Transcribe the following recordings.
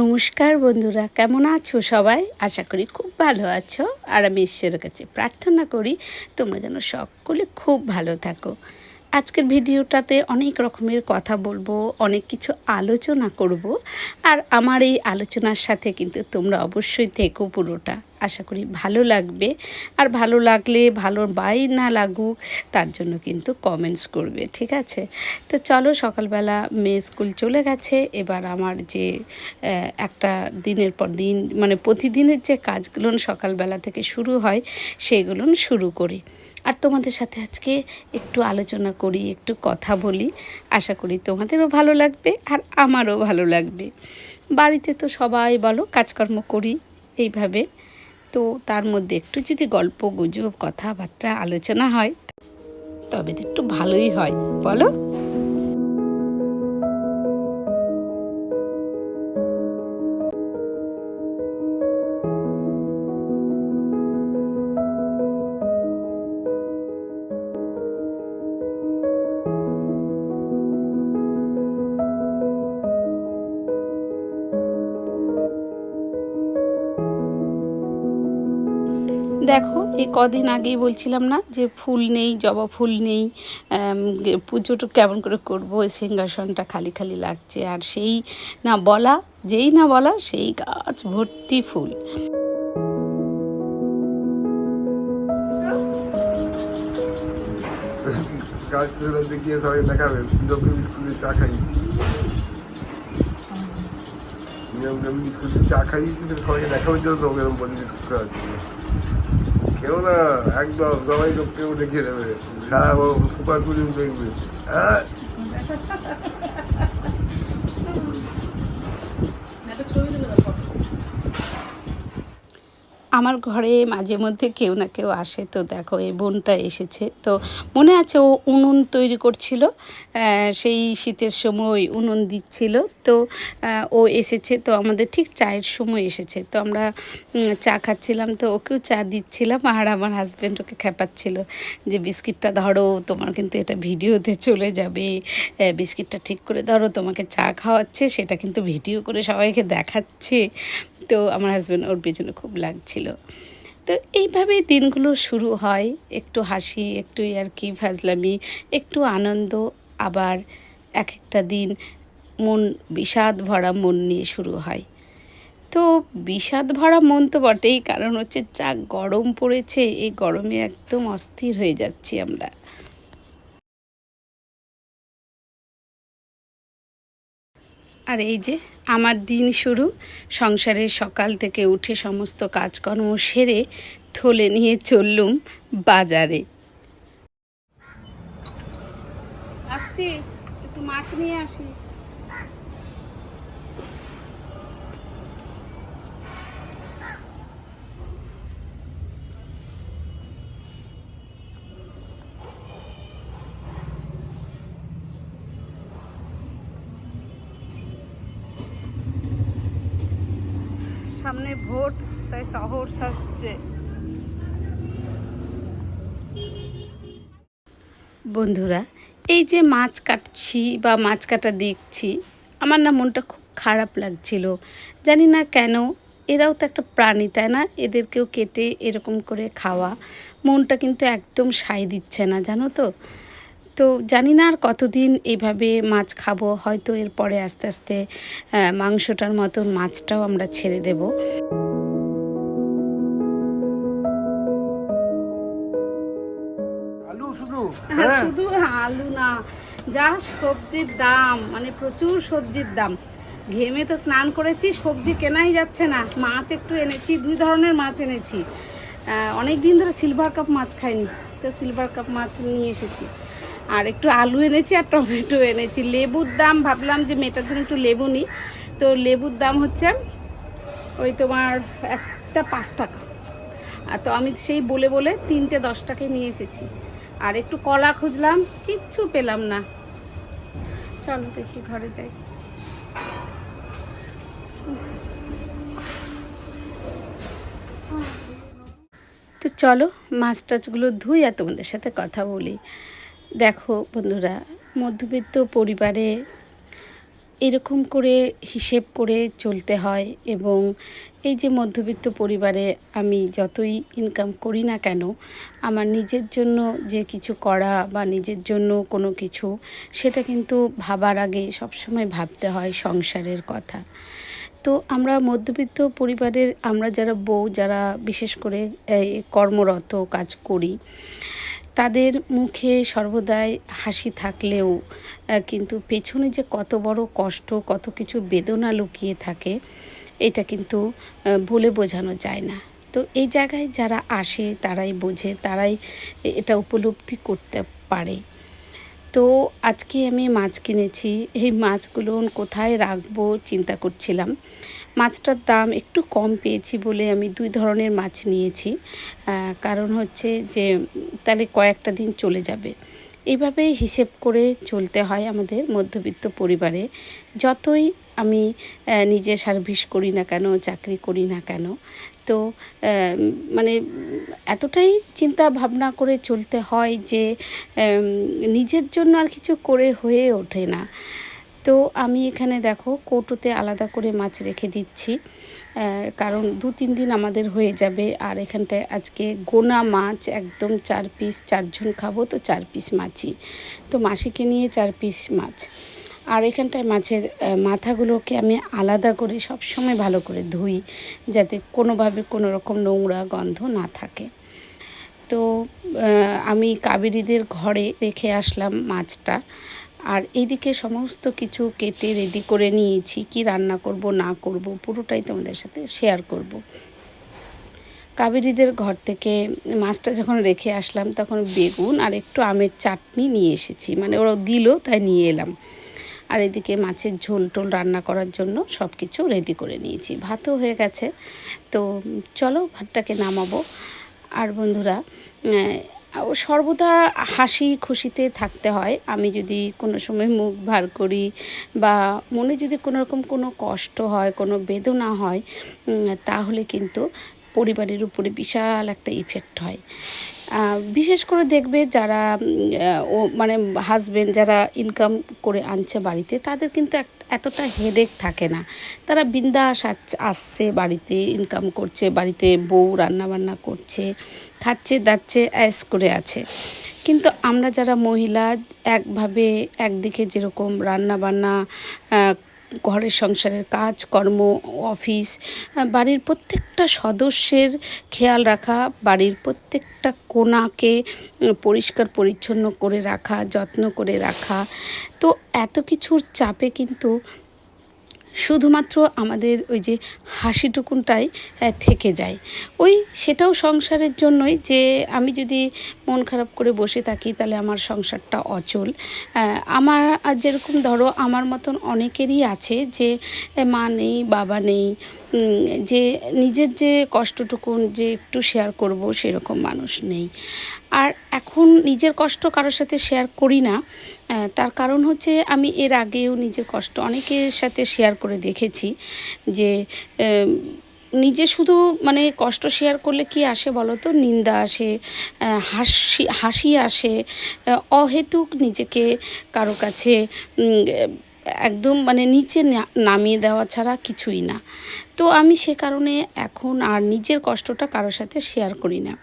নমস্কার বন্ধুরা, কেমন আছো সবাই? আশা করি খুব ভালো আছো। আর আমি ঈশ্বরের কাছে প্রার্থনা করি, তোমরা যেন সকলে খুব ভালো থাকো। আজকের ভিডিওটাতে অনেক রকমের কথা বলব, অনেক কিছু আলোচনা করব। আর আমার এই আলোচনার সাথে কিন্তু তোমরা অবশ্যই থেকো পুরোটা। আশা করি ভালো লাগবে। আর ভালো লাগলে, ভালো বাই না লাগুক, তার জন্য কিন্তু কমেন্টস করবে, ঠিক আছে? তো চলো সকালবেলা মেয়ে স্কুল চলে গেছে। এবার আমার যে একটা দিনের পর দিন মানে প্রতিদিনের যে কাজগুলো সকালবেলা থেকে শুরু হয়, সেগুলো শুরু করি। আর তোমাদের সাথে আজকে একটু আলোচনা করি, একটু কথা বলি। আশা করি তোমাদেরও ভালো লাগবে আর আমারও ভালো লাগবে। বাড়িতে তো সবাই বলো, কাজকর্ম করি, এইভাবে। তো তার মধ্যে একটু যদি গল্প, গুজব, কথাবার্তা, আলোচনা হয়, তবে তো একটু ভালোই হয়। বলো? এই কদিন আগেই বলছিলাম না যে ফুল নেই জবা ফুল নেই পুজোটা কেমন করে করব? এই সিংহাসনটা খালি খালি লাগছে। আর সেই না বলা যেই না বলা সেই গাছ ভর্তি ফুল। কাজ ছেলেদের গিয়ে সবাই দেখাবে যখন স্কুলে চা যখন স্কুলে চা খাইয়েছি সবাইকে দেখাবার জন্য তোমাকে এরকম বলি বিস্কুট খাওয়ার জন্য। কেউ না একদম সবাই লোককে দেখিয়ে দেবে। সারা সুপার কুলিং দেখবে। হ্যাঁ? আমার ঘরে মাঝে মধ্যে কেউ না কেউ আসে। তো দেখো, এই বোনটা এসেছে। তো মনে আছে ও উনুন তৈরি করছিল। সেই শীতের সময় উনুন দিচ্ছিল। তো ও এসেছে। তো আমাদের ঠিক চায়ের সময় এসেছে। তো আমরা চা খাচ্ছিলাম। তো ওকেও চা দিচ্ছিলাম। আর আমার হাজব্যান্ড ওকে খেপাচ্ছিল যে, বিস্কিটটা ধরো, তোমার কিন্তু এটা ভিডিওতে চলে যাবে। বিস্কিটটা ঠিক করে ধরো, তোমাকে চা খাওয়াচ্ছে, সেটা কিন্তু ভিডিও করে সবাইকে দেখাচ্ছে। তো আমার হাজব্যান্ড ওর পেছনে খুব লাগছিল। তো এইভাবেই দিনগুলো শুরু হয়। একটু হাসি, একটু আর কি, ফাজলামি, একটু আনন্দ, আবার এক একটা দিন মন, বিষাদ ভরা মন নিয়ে শুরু হয়। তো বিষাদ ভরা মন তো বটেই, কারণ হচ্ছে যা গরম পড়েছে, এই গরমে একদম অস্থির হয়ে যাচ্ছি আমরা। আর এই যে আমার দিন শুরু, সংসারের সকাল থেকে উঠে সমস্ত কাজকর্ম সেরে থলে নিয়ে চললুম বাজারে। আসছি, একটু মাছ নিয়ে আসি। সামনে ভোট, তাই শহর সাজছে। বন্ধুরা, এই যে মাছ কাটছি বা মাছ কাটা দেখছি, আমার না মনটা খুব খারাপ লাগছিল। জানি না কেন, এরাও তো একটা প্রাণী, তাই না? এদেরকেও কেটে এরকম করে খাওয়া, মনটা কিন্তু একদম সাই দিচ্ছে না, জানো তো? তো জানি না আর কতদিন এইভাবে মাছ খাব হয়তো এরপরে আস্তে আস্তে মাংসটার মতন মাছটাও আমরা ছেড়ে দেবো। হ্যাঁ, হ্যাঁ। শুধু আলু না যা সবজির দাম মানে প্রচুর সবজির দাম। ঘেমে তো স্নান করেছি সবজি কেনাই যাচ্ছে না। মাছ একটু এনেছি দুই ধরনের মাছ এনেছি। অনেক দিন ধরে সিলভার কাপ মাছ খাইনি তো সিলভার কাপ মাছ নিয়ে এসেছি। আর একটু আলু এনেছি আর টমেটো এনেছি। লেবুর দাম ভাবলাম যে মেয়েটার জন্য একটু লেবু নিই। তো লেবুর দাম হচ্ছে ওই তোমার একটা পাঁচ টাকা। আর তো আমি সেই বলে বলে তিনটে দশ টাকায় নিয়ে এসেছি। আর একটু কলা খুঁজলাম, কিচ্ছু পেলাম না। চলো দেখি ঘরে যাই। তো চলো মাছ টাছগুলো ধুই আর তোমাদের সাথে কথা বলি। দেখো বন্ধুরা, মধ্যবিত্ত পরিবারে এরকম করে হিসেব করে চলতে হয় এবং এই যে মধ্যবিত্ত পরিবারে আমি যতই ইনকাম করি না কেন, আমার নিজের জন্য যে কিছু করা বা নিজের জন্য কোনো কিছু, সেটা কিন্তু ভাবার আগে সবসময় ভাবতে হয় সংসারের কথা। তো আমরা মধ্যবিত্ত পরিবারের আমরা যারা বউ, যারা বিশেষ করে কর্মরত কাজ করি তাদের মুখে সর্বদাই হাসি থাকলেও কিন্তু পেছনে যে কত বড় কষ্ট, কত কিছু বেদনা লুকিয়ে থাকে, এটা কিন্তু বলে বোঝানো যায় না। তো এই জায়গায় যারা আসে, তারাই বোঝে, তারাই এটা উপলব্ধি করতে পারে। তো আজকে আমি মাছ কিনেছি। এই মাছগুলো কোথায় রাখব চিন্তা করছিলাম। মাছটার দাম একটু কম পেয়েছি বলে আমি দুই ধরনের মাছ নিয়েছি। কারণ হচ্ছে যে, তাহলে কয়েকটা দিন চলে যাবে। এইভাবেই হিসেব করে চলতে হয় আমাদের মধ্যবিত্ত পরিবারে। যতই আমি নিজে সার্ভিস করি না কেন, চাকরি করি না কেন, তো মানে এতটাই চিন্তা ভাবনা করে চলতে হয় যে নিজের জন্য আর কিছু করে হয়ে ওঠে না। তো আমি এখানে দেখো কৌটোতে আলাদা করে মাছ রেখে দিচ্ছি কারণ দু তিন দিন আমাদের হয়ে যাবে। আর এখানটায় আজকে গোনা মাছ, একদম চার পিস, চারজন খাব তো চার পিস মাছই। তো মাসিকে নিয়ে চার পিস মাছ। আর এখানটায় মাছের মাথাগুলোকে আমি আলাদা করে সব সময় ভালো করে ধুই, যাতে কোনোভাবে কোনো রকম নোংরা গন্ধ না থাকে। তো আমি কাবেরীদের ঘরে রেখে আসলাম মাছটা। আর এইদিকে সমস্ত কিছু কেটে রেডি করে নিয়েছি, কি রান্না করব, না করব, পুরোটাই তোমাদের সাথে শেয়ার করব। কাবেরীদের ঘর থেকে মাছটা যখন রেখে আসলাম, তখন বেগুন আর একটু আমের চাটনি নিয়ে এসেছি মানে ওরা দিল, তাই নিয়ে এলাম। আর এদিকে মাছের ঝোল টোল রান্না করার জন্য সব কিছু রেডি করে নিয়েছি। ভাতও হয়ে গেছে, তো চলো ভাতটাকে নামাবো। আর বন্ধুরা সর্বদা হাসি খুশিতে থাকতে হয়। আমি যদি কোনো সময় মুখ ভার করি বা মনে যদি কোনো রকম কোনো কষ্ট হয়, কোনো বেদনা হয় তাহলে কিন্তু পরিবারের উপরে বিশাল একটা ইফেক্ট হয়। বিশেষ করে দেখবে যারা ও মানে হাজবেন্ড যারা ইনকাম করে আনছে বাড়িতে, তাদের কিন্তু এতটা হেডেক থাকে না। তারা বিন্দাস আসছে, বাড়িতে ইনকাম করছে, বাড়িতে বউ রান্নাবান্না করছে, খাচ্ছে, দাচ্ছে, অ্যাস করে আছে। কিন্তু আমরা যারা মহিলা, একভাবে একদিকে যেরকম রান্না বান্না ঘরের সংসারের কাজ, কর্ম, অফিস বাড়ির প্রত্যেকটা সদস্যের খেয়াল রাখা, বাড়ির প্রত্যেকটা কোনাকে পরিষ্কার, পরিচ্ছন্ন করে রাখা, যত্ন করে রাখা। তো এত কিছুর চাপে কিন্তু শুধুমাত্র আমাদের ওই যে হাসিটুকুনটাই থেকে যায়। ওই সেটাও সংসারের জন্যই যে আমি যদি মন খারাপ করে বসে থাকি, তাহলে আমার সংসারটা অচল। আমার আর যেরকম ধরো, আমার মতন অনেকেরই আছে যে মা নেই, বাবা নেই যে নিজের যে কষ্টটুকুন যে একটু শেয়ার করব সেরকম মানুষ নেই। আর এখন নিজের কষ্ট কারোর সাথে শেয়ার করি না তার কারণ হচ্ছে আমি এর আগেও নিজের কষ্ট অনেকের সাথে শেয়ার করে দেখেছি যে নিজে শুধু মানে কষ্ট শেয়ার করলে কি আসে বলো তো নিন্দা আসে হাসি হাসি আসে অহেতুক নিজেকে কারও কাছে একদম মানে নিচে নামিয়ে দেওয়া ছাড়া কিছুই না। তো আমি সে কারণে এখন আর নিজের কষ্টটা কারোর সাথে শেয়ার করি না।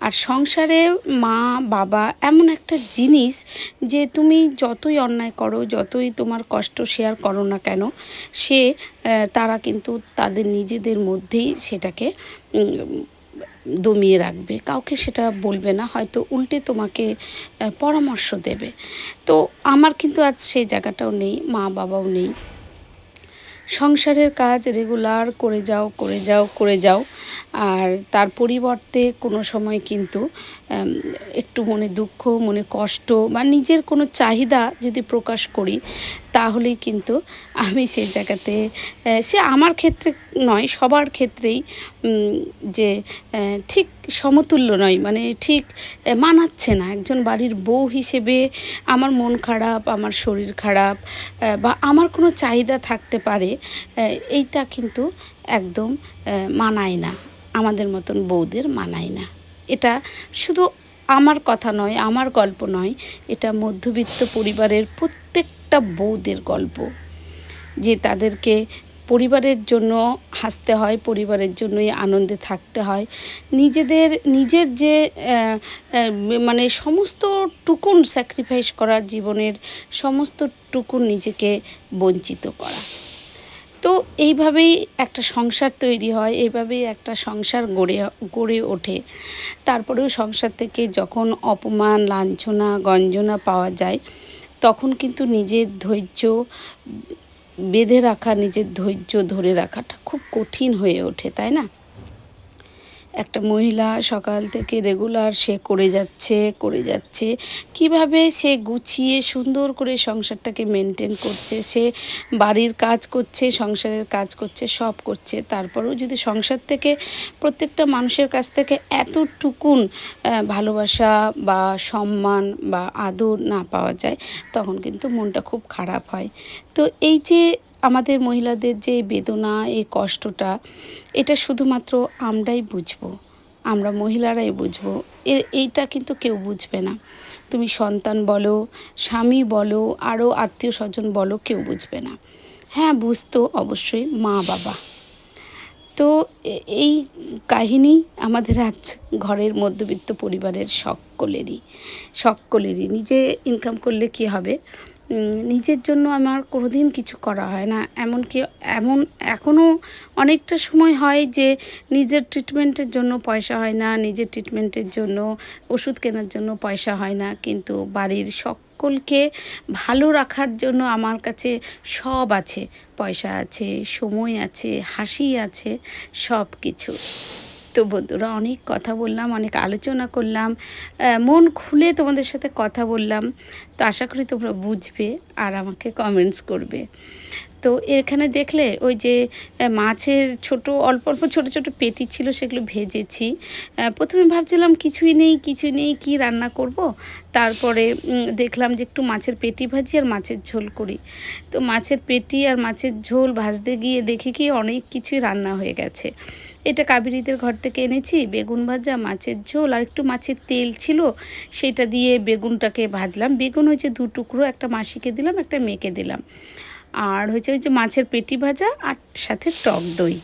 আর সংসারে মা, বাবা এমন একটা জিনিস যে তুমি যতই অন্যায় করো, যতই তোমার কষ্ট শেয়ার করো না কেন, সে তারা কিন্তু তাদের নিজেদের মধ্যেই সেটাকে দমিয়ে রাখবে, কাউকে সেটা বলবে না, হয়তো উল্টে তোমাকে পরামর্শ দেবে। তো আমার কিন্তু আজ সেই জায়গাটাও নেই, মা বাবাও নেই। সংসারের কাজ রেগুলার করে যাও করে যাও করে যাও। আর তার পরিবর্তে কোনো সময় কিন্তু একটু মনে দুঃখ, মনে কষ্ট বা নিজের কোনো চাহিদা যদি প্রকাশ করি তাহলেই কিন্তু আমি সেই জায়গাতে সে আমার ক্ষেত্রে নয়, সবার ক্ষেত্রেই যে ঠিক সমতুল্য নয় মানে ঠিক মানাচ্ছে না। একজন বাড়ির বউ হিসেবে আমার মন খারাপ, আমার শরীর খারাপ বা আমার কোনো চাহিদা থাকতে পারে এইটা কিন্তু একদম মানায় না। আমাদের মতন বউদের মানায় না। এটা শুধু আমার কথা নয়, আমার গল্প নয়, এটা মধ্যবিত্ত পরিবারের প্রত্যেকটা বউদের গল্প, যে তাদেরকে পরিবারের জন্য হাসতে হয়, পরিবারের জন্যই আনন্দে থাকতে হয়। নিজেদের, নিজের যে মানে সমস্ত টুকুন স্যাক্রিফাইস করার জীবনের সমস্ত টুকুন নিজেকে বঞ্চিত করা। তো এইভাবেই একটা সংসার তৈরি হয়, এইভাবেই একটা সংসার গড়ে গড়ে ওঠে। তারপরেও সংসার থেকে যখন অপমান, লাঞ্ছনা, গঞ্জনা পাওয়া যায় তখন কিন্তু নিজের ধৈর্য বেঁধে রাখা, নিজের ধৈর্য ধরে রাখাটা খুব কঠিন হয়ে ওঠে, তাই না? একটা মহিলা সকাল থেকে রেগুলার সে করে যাচ্ছে করে যাচ্ছে। কীভাবে সে গুছিয়ে সুন্দর করে সংসারটাকে মেনটেন করছে, সে বাড়ির কাজ করছে, সংসারের কাজ করছে, সব করছে, তারপরেও যদি সংসার থেকে প্রত্যেকটা মানুষের কাছ থেকে এতটুকুন ভালোবাসা বা সম্মান বা আদর না পাওয়া যায়, তখন কিন্তু মনটা খুব খারাপ হয়। তো এই যে আমাদের মহিলাদের যে বেদনা, এই কষ্টটা, এটা শুধুমাত্র আমরাই বুঝব। আমরা মহিলারাই বুঝব। এ, এইটা কিন্তু কেউ বুঝবে না। তুমি সন্তান বলো, স্বামী বলো, আরও আত্মীয় স্বজন বলো, কেউ বুঝবে না। হ্যাঁ বুঝতো অবশ্যই মা বাবা। তো এই কাহিনী আমাদের আজ ঘরের মধ্যবিত্ত পরিবারের সকলেরই সকলেরই। নিজে ইনকাম করলে কি হবে? নিজের জন্য আমার কোনোদিন কিছু করা হয় না। এমনকি এমন এখনও অনেকটা সময় হয় যে নিজের ট্রিটমেন্টের জন্য পয়সা হয় না, নিজের ট্রিটমেন্টের জন্য ওষুধ কেনার জন্য পয়সা হয় না। কিন্তু বাড়ির সকলকে ভালো রাখার জন্য আমার কাছে সব আছে। পয়সা আছে, সময় আছে, হাসি আছে সব কিছু তো বন্ধুরা অনেক কথা বললাম, অনেক আলোচনা করলাম মন খুলে তোমাদের সাথে কথা বললাম। তো আশা করি তোমরা বুঝবে আর আমাকে কমেন্টস করবে। তো এখানে দেখলে ওই যে মাছের ছোট, অল্প অল্প ছোট ছোট পেটি ছিল সেগুলো ভেজেছি। প্রথমে ভাবছিলাম কিছুই নেই কিছুই নেই, কি রান্না করব? তারপরে দেখলাম যে একটু মাছের পেটি ভাজি আর মাছের ঝোল করি। তো মাছের পেটি আর মাছের ঝোল ভাজতে গিয়ে দেখি কি অনেক কিছুই রান্না হয়ে গেছে। এটা কাবেরীদের ঘর থেকে এনেছি, বেগুন ভাজা, মাছের ঝোল, আর একটু মাছের তেল ছিল, সেটা দিয়ে বেগুনটাকে ভাজলাম। বেগুন হয়েছে দু টুকরো, একটা মাসিকে দিলাম, একটা মেয়েকে দিলাম। আর হয়েছে ওই যে মাছের পেটি ভাজা, আর সাথে টক দই।